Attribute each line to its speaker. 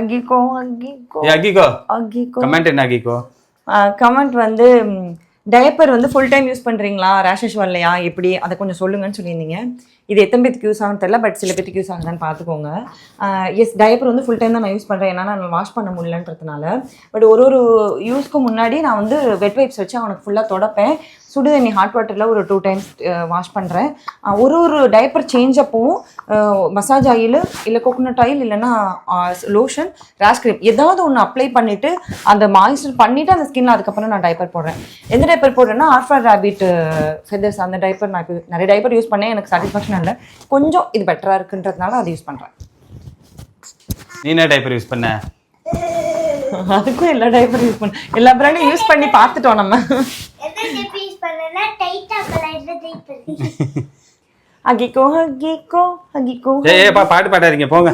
Speaker 1: Akiko. Akiko
Speaker 2: Akiko.
Speaker 1: Akiko.
Speaker 2: Comment என்ன Akiko?
Speaker 1: Comment வந்து diaper வந்து ஃபுல் டைம் யூஸ் பண்ணுறீங்களா ரேஷஸ் வரலையா? எப்படி? அதை கொஞ்சம் சொல்லுங்கன்னு சொல்லியிருந்தீங்க. இது எத்தனை பேத்துக்கு யூஸ் ஆகும்னு தெரியல பட் சில பேத்துக்கு யூஸ் ஆகுதான்னு பார்த்துக்கோங்க. எஸ் டயப்பர் வந்து ஃபுல் டைம் தான் நான் யூஸ் பண்ணுறேன் ஏன்னா நான் வாஷ் பண்ண முடியலன்றதுனால. பட் ஒரு ஒரு யூஸ்க்கு முன்னாடி நான் வந்து வெட் வைப்ஸ் வச்சு அவனுக்கு ஃபுல்லாக தொடப்பேன். சுடு தண்ணி ஹாட் வாட்டரில் ஒரு டூ டைம்ஸ் வாஷ் பண்ணுறேன் ஒரு ஒரு டைப்பர் சேஞ்ச் அப்பவும் மசாஜ் ஆயில் இல்லை கோகோனட் ஆயில் இல்லைன்னா லோஷன் ரேஷ் கிரீம் ஏதாவது ஒன்று அப்ளை பண்ணிவிட்டு அந்த மாய்ஸ்டர் பண்ணிவிட்டு அந்த ஸ்கின்னில் அதுக்கப்புறம் நான் டைப்பர் போடுறேன். எந்த டைப்பர் போடுறேன்னா ஆர்ஃபர் ரேபிட் ஃபெதர்ஸ் அந்த டைப்பர் நான் இப்போ நிறைய டைப்பர் யூஸ் பண்ணேன். எனக்கு சாட்டிஸ்ஃபேக்ஷன் இல்லை. கொஞ்சம் இது பெட்டராக இருக்குன்றதுனால அதை யூஸ் பண்ணுறேன்
Speaker 2: நீ என்ன டைப்பர் யூஸ் பண்ண?
Speaker 1: அதுக்கும் எல்லா டைப்பரும் யூஸ் பண்ண எல்லா பிராண்டும் யூஸ் பண்ணி பார்த்துட்டோம் நம்ம. அகிக்கோ அகிக்கோ அகிக்கோ.
Speaker 2: ஏ ஏப்பா பாட்டு பாடாதீங்க போங்க.